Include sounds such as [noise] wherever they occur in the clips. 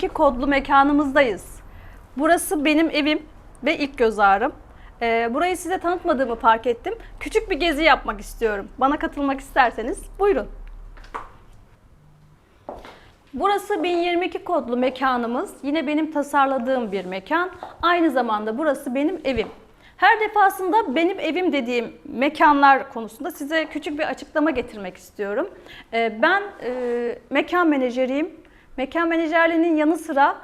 1022 kodlu mekanımızdayız. Burası benim evim ve ilk göz ağrım. Ee, burayı size tanıtmadığımı fark ettim. Küçük bir gezi yapmak istiyorum. Bana katılmak isterseniz buyurun. Burası 1022 kodlu mekanımız. Yine benim tasarladığım bir mekan. Aynı zamanda burası benim evim. Her defasında benim evim dediğim mekanlar konusunda size küçük bir açıklama getirmek istiyorum. Ee, Ben e, mekan menajeriyim. Mekan menajerliğinin yanı sıra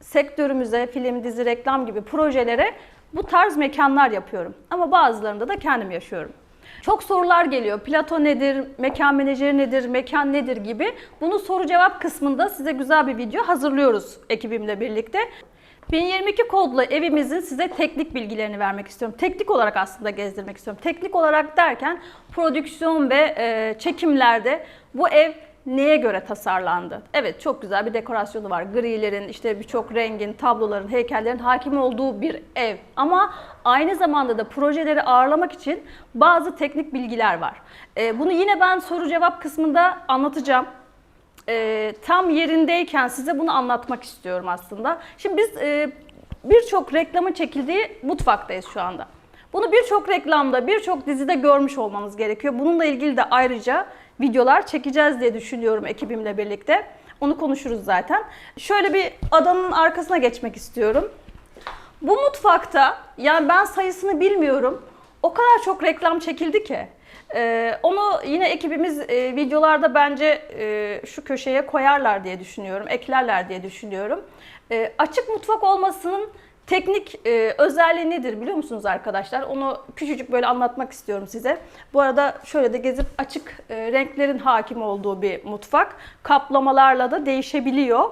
sektörümüze, film, dizi, reklam gibi projelere bu tarz mekanlar yapıyorum. Ama bazılarında da kendim yaşıyorum. Çok sorular geliyor. Plato nedir, mekan menajeri nedir, mekan nedir gibi. Bunu soru cevap kısmında size güzel bir video hazırlıyoruz ekibimle birlikte. 1022 kodlu evimizin size teknik bilgilerini vermek istiyorum. Teknik olarak aslında gezdirmek istiyorum. Teknik olarak derken prodüksiyon ve e, çekimlerde bu ev neye göre tasarlandı? Evet çok güzel bir dekorasyonu var. Grilerin, işte birçok rengin, tabloların, heykellerin hakim olduğu bir ev. Ama aynı zamanda da projeleri ağırlamak için bazı teknik bilgiler var. E, bunu yine ben soru cevap kısmında anlatacağım e, tam yerindeyken size bunu anlatmak istiyorum aslında. Şimdi biz e, birçok reklamın çekildiği mutfaktayız şu anda. Bunu birçok reklamda, birçok dizide görmüş olmanız gerekiyor. Bununla ilgili de ayrıca videolar çekeceğiz diye düşünüyorum ekibimle birlikte. Onu konuşuruz zaten. Şöyle bir adanın arkasına geçmek istiyorum. Bu mutfakta yani ben sayısını bilmiyorum. O kadar çok reklam çekildi ki. Ee, onu yine ekibimiz e, videolarda bence e, şu köşeye koyarlar diye düşünüyorum, eklerler diye düşünüyorum. E, açık mutfak olmasının teknik e, özelliği nedir biliyor musunuz arkadaşlar? Onu küçücük böyle anlatmak istiyorum size. Bu arada şöyle de gezip açık e, renklerin hakim olduğu bir mutfak. Kaplamalarla da değişebiliyor.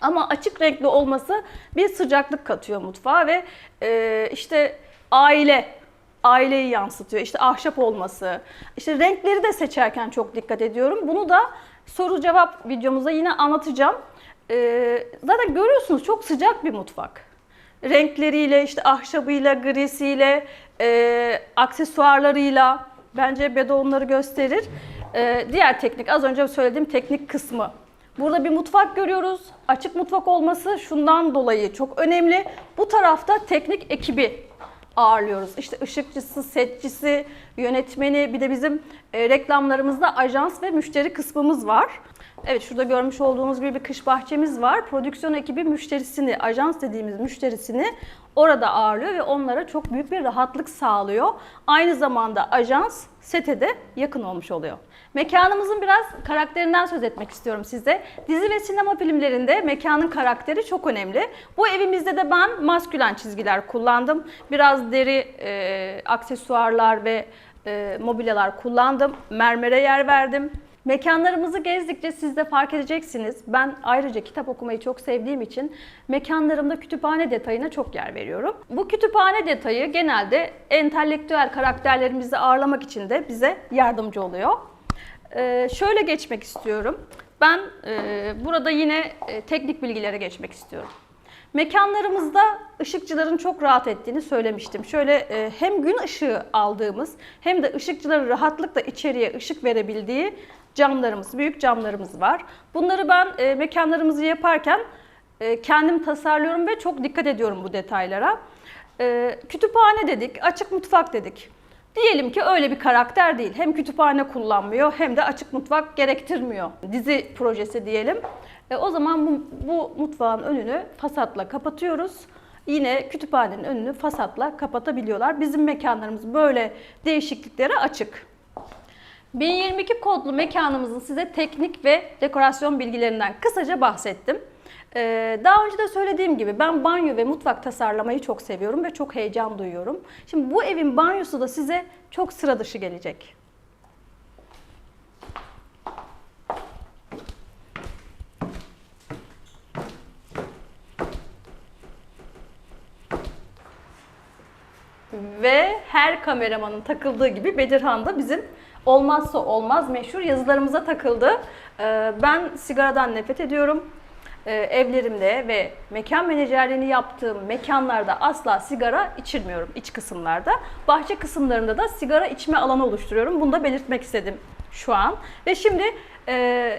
Ama açık renkli olması bir sıcaklık katıyor mutfağa ve e, işte aile aileyi yansıtıyor. İşte ahşap olması, işte renkleri de seçerken çok dikkat ediyorum. Bunu da soru cevap videomuzda yine anlatacağım. E, zaten görüyorsunuz çok sıcak bir mutfak. Renkleriyle, işte ahşabıyla, grisiyle, e, aksesuarlarıyla bence Bedo onları gösterir. E, diğer teknik, az önce söylediğim teknik kısmı. Burada bir mutfak görüyoruz. Açık mutfak olması şundan dolayı çok önemli. Bu tarafta teknik ekibi ağırlıyoruz. İşte ışıkçısı, setçisi, yönetmeni, bir de bizim e, reklamlarımızda ajans ve müşteri kısmımız var. Evet şurada görmüş olduğunuz gibi bir kış bahçemiz var. Prodüksiyon ekibi müşterisini, ajans dediğimiz müşterisini orada ağırlıyor ve onlara çok büyük bir rahatlık sağlıyor. Aynı zamanda ajans sete de yakın olmuş oluyor. Mekanımızın biraz karakterinden söz etmek istiyorum size. Dizi ve sinema filmlerinde mekanın karakteri çok önemli. Bu evimizde de ben maskülen çizgiler kullandım. Biraz deri e, aksesuarlar ve e, mobilyalar kullandım. Mermere yer verdim. Mekanlarımızı gezdikçe siz de fark edeceksiniz. Ben ayrıca kitap okumayı çok sevdiğim için mekanlarımda kütüphane detayına çok yer veriyorum. Bu kütüphane detayı genelde entelektüel karakterlerimizi ağırlamak için de bize yardımcı oluyor. Ee, şöyle geçmek istiyorum. Ben e, burada yine e, teknik bilgilere geçmek istiyorum. Mekanlarımızda ışıkçıların çok rahat ettiğini söylemiştim. Şöyle e, hem gün ışığı aldığımız hem de ışıkçıların rahatlıkla içeriye ışık verebildiği camlarımız, büyük camlarımız var. Bunları ben e, mekanlarımızı yaparken e, kendim tasarlıyorum ve çok dikkat ediyorum bu detaylara. Kütüphane dedik, açık mutfak dedik. Diyelim ki öyle bir karakter değil. Hem kütüphane kullanmıyor hem de açık mutfak gerektirmiyor. Dizi projesi diyelim. E, o zaman bu, bu mutfağın önünü fasatla kapatıyoruz. Yine kütüphanenin önünü fasatla kapatabiliyorlar. Bizim mekanlarımız böyle değişikliklere açık. 1022 kodlu mekanımızın size teknik ve dekorasyon bilgilerinden kısaca bahsettim. Ee, daha önce de söylediğim gibi ben banyo ve mutfak tasarlamayı çok seviyorum ve çok heyecan duyuyorum. Şimdi bu evin banyosu da size çok sıra dışı gelecek. Ve her kameramanın takıldığı gibi Bedirhan da bizim olmazsa olmaz meşhur yazılarımıza takıldı. Ee, Ben sigaradan nefret ediyorum. Ee, Evlerimde ve mekan menajerliğini yaptığım mekanlarda asla sigara içirmiyorum iç kısımlarda. Bahçe kısımlarında da sigara içme alanı oluşturuyorum. Bunu da belirtmek istedim şu an. Ve şimdi e,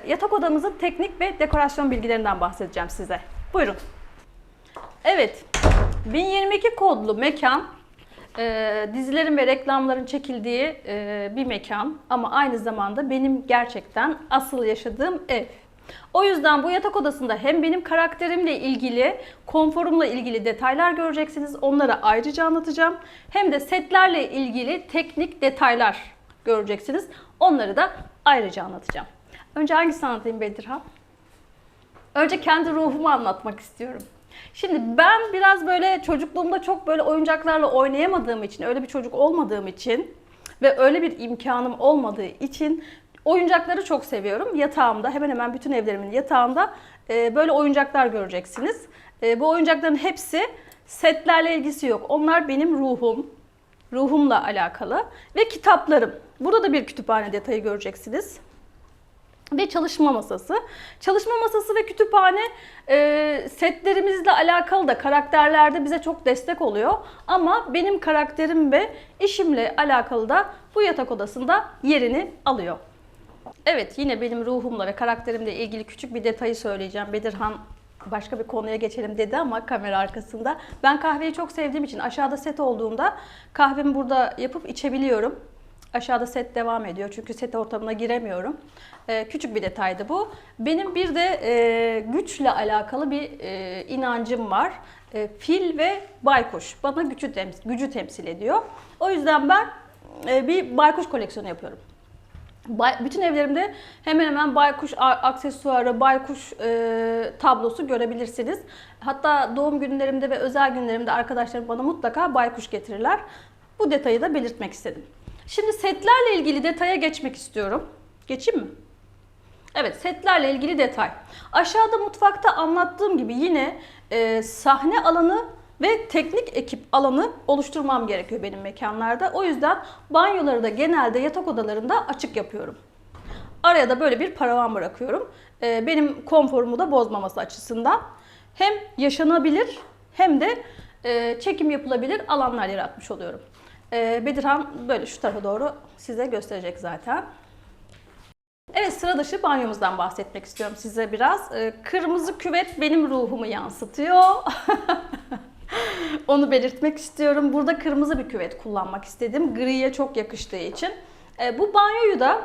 yatak odamızın teknik ve dekorasyon bilgilerinden bahsedeceğim size. Buyurun. Evet, 1022 kodlu mekan e, dizilerin ve reklamların çekildiği e, bir mekan ama aynı zamanda benim gerçekten asıl yaşadığım ev. O yüzden bu yatak odasında hem benim karakterimle ilgili, konforumla ilgili detaylar göreceksiniz. Onları ayrıca anlatacağım. Hem de setlerle ilgili teknik detaylar göreceksiniz. Onları da ayrıca anlatacağım. Önce hangisini anlatayım Bedirhan? Önce kendi ruhumu anlatmak istiyorum. Şimdi ben biraz böyle çocukluğumda çok böyle oyuncaklarla oynayamadığım için, öyle bir çocuk olmadığım için ve öyle bir imkanım olmadığı için oyuncakları çok seviyorum. Yatağımda, hemen hemen bütün evlerimin yatağında e, böyle oyuncaklar göreceksiniz. E, bu oyuncakların hepsi setlerle ilgisi yok. Onlar benim ruhum, ruhumla alakalı ve kitaplarım. Burada da bir kütüphane detayı göreceksiniz ve çalışma masası. Çalışma masası ve kütüphane e, setlerimizle alakalı da karakterlerde bize çok destek oluyor. Ama benim karakterim ve işimle alakalı da bu yatak odasında yerini alıyor. Evet yine benim ruhumla ve karakterimle ilgili küçük bir detayı söyleyeceğim. Bedirhan başka bir konuya geçelim dedi ama kamera arkasında. Ben kahveyi çok sevdiğim için aşağıda set olduğunda kahvemi burada yapıp içebiliyorum. Aşağıda set devam ediyor çünkü set ortamına giremiyorum. Ee, küçük bir detaydı bu. Benim bir de e, güçle alakalı bir e, inancım var. E, fil ve baykuş bana gücü, temsil, gücü temsil ediyor. O yüzden ben e, bir baykuş koleksiyonu yapıyorum. Bay- bütün evlerimde hemen hemen baykuş aksesuarı, baykuş e, tablosu görebilirsiniz. Hatta doğum günlerimde ve özel günlerimde arkadaşlarım bana mutlaka baykuş getirirler. Bu detayı da belirtmek istedim. Şimdi setlerle ilgili detaya geçmek istiyorum. Geçeyim mi? Evet, setlerle ilgili detay. Aşağıda mutfakta anlattığım gibi yine e, sahne alanı ve teknik ekip alanı oluşturmam gerekiyor benim mekanlarda. O yüzden banyoları da genelde yatak odalarında açık yapıyorum. Araya da böyle bir paravan bırakıyorum. E, benim konforumu da bozmaması açısından. Hem yaşanabilir hem de e, çekim yapılabilir alanlar yaratmış oluyorum. E, Bedirhan böyle şu tarafa doğru size gösterecek zaten. Evet sıra dışı banyomuzdan bahsetmek istiyorum size biraz. Ee, Kırmızı küvet benim ruhumu yansıtıyor. [laughs] Onu belirtmek istiyorum. Burada kırmızı bir küvet kullanmak istedim. Griye çok yakıştığı için. Ee, Bu banyoyu da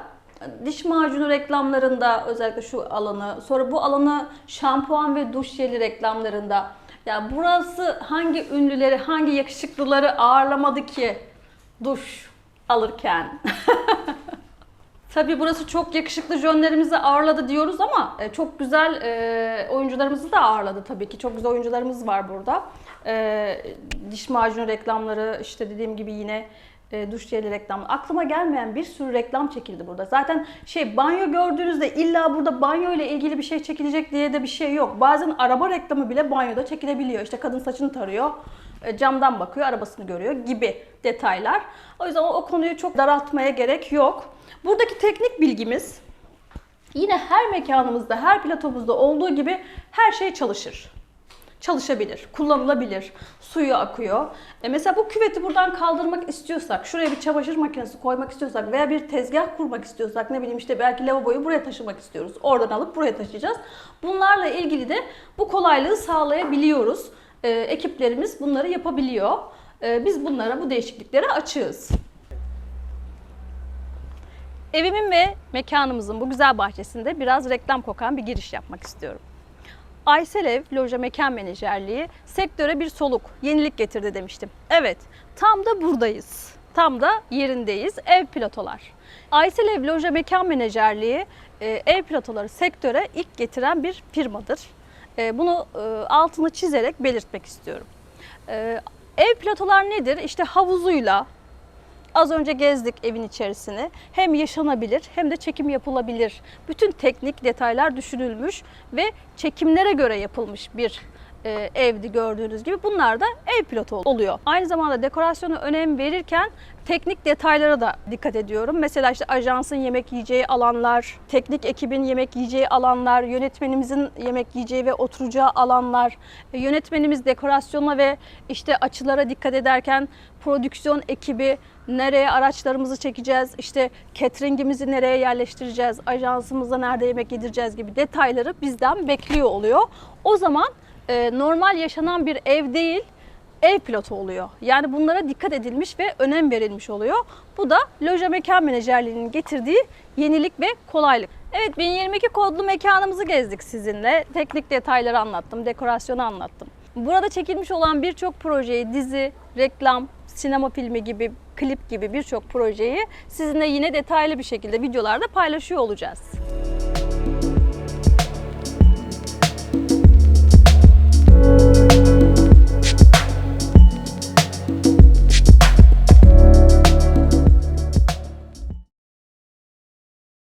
diş macunu reklamlarında özellikle şu alanı, sonra bu alanı şampuan ve duş jeli reklamlarında ya burası hangi ünlüleri, hangi yakışıklıları ağırlamadı ki duş alırken? [laughs] Tabii burası çok yakışıklı jönlerimizi ağırladı diyoruz ama e, çok güzel e, oyuncularımızı da ağırladı tabii ki. Çok güzel oyuncularımız var burada. E, diş macunu reklamları, işte dediğim gibi yine e, duş jeli reklamları. Aklıma gelmeyen bir sürü reklam çekildi burada. Zaten şey banyo gördüğünüzde illa burada banyo ile ilgili bir şey çekilecek diye de bir şey yok. Bazen araba reklamı bile banyoda çekilebiliyor. İşte kadın saçını tarıyor e, camdan bakıyor, arabasını görüyor gibi detaylar. O yüzden o, o konuyu çok daraltmaya gerek yok. Buradaki teknik bilgimiz yine her mekanımızda, her platomuzda olduğu gibi her şey çalışır. Çalışabilir, kullanılabilir, suyu akıyor. E mesela bu küveti buradan kaldırmak istiyorsak, şuraya bir çamaşır makinesi koymak istiyorsak veya bir tezgah kurmak istiyorsak, ne bileyim işte belki lavaboyu buraya taşımak istiyoruz. Oradan alıp buraya taşıyacağız. Bunlarla ilgili de bu kolaylığı sağlayabiliyoruz. E, ekiplerimiz bunları yapabiliyor. E, biz bunlara, bu değişikliklere açığız. Evimin ve mekanımızın bu güzel bahçesinde biraz reklam kokan bir giriş yapmak istiyorum. Ayselev Loja Mekan Menajerliği sektöre bir soluk, yenilik getirdi demiştim. Evet, tam da buradayız. Tam da yerindeyiz. Ev platolar. Ayselev Loja Mekan Menajerliği e, ev platoları sektöre ilk getiren bir firmadır. E, Bunu e, altını çizerek belirtmek istiyorum. Ev platolar nedir? İşte havuzuyla, Az önce gezdik evin içerisini. Hem yaşanabilir hem de çekim yapılabilir. Bütün teknik detaylar düşünülmüş ve çekimlere göre yapılmış bir e, evdi gördüğünüz gibi. Bunlar da ev pilotu oluyor. Aynı zamanda dekorasyona önem verirken teknik detaylara da dikkat ediyorum. Mesela işte ajansın yemek yiyeceği alanlar, teknik ekibin yemek yiyeceği alanlar, yönetmenimizin yemek yiyeceği ve oturacağı alanlar, e, yönetmenimiz dekorasyona ve işte açılara dikkat ederken prodüksiyon ekibi nereye araçlarımızı çekeceğiz, işte cateringimizi nereye yerleştireceğiz, ajansımızda nerede yemek yedireceğiz gibi detayları bizden bekliyor oluyor. O zaman e, normal yaşanan bir ev değil, ev pilotu oluyor. Yani bunlara dikkat edilmiş ve önem verilmiş oluyor. Bu da loja mekan menajerliğinin getirdiği yenilik ve kolaylık. Evet 1022 kodlu mekanımızı gezdik sizinle. Teknik detayları anlattım, dekorasyonu anlattım. Burada çekilmiş olan birçok projeyi, dizi, reklam, sinema filmi gibi, klip gibi birçok projeyi sizinle yine detaylı bir şekilde videolarda paylaşıyor olacağız.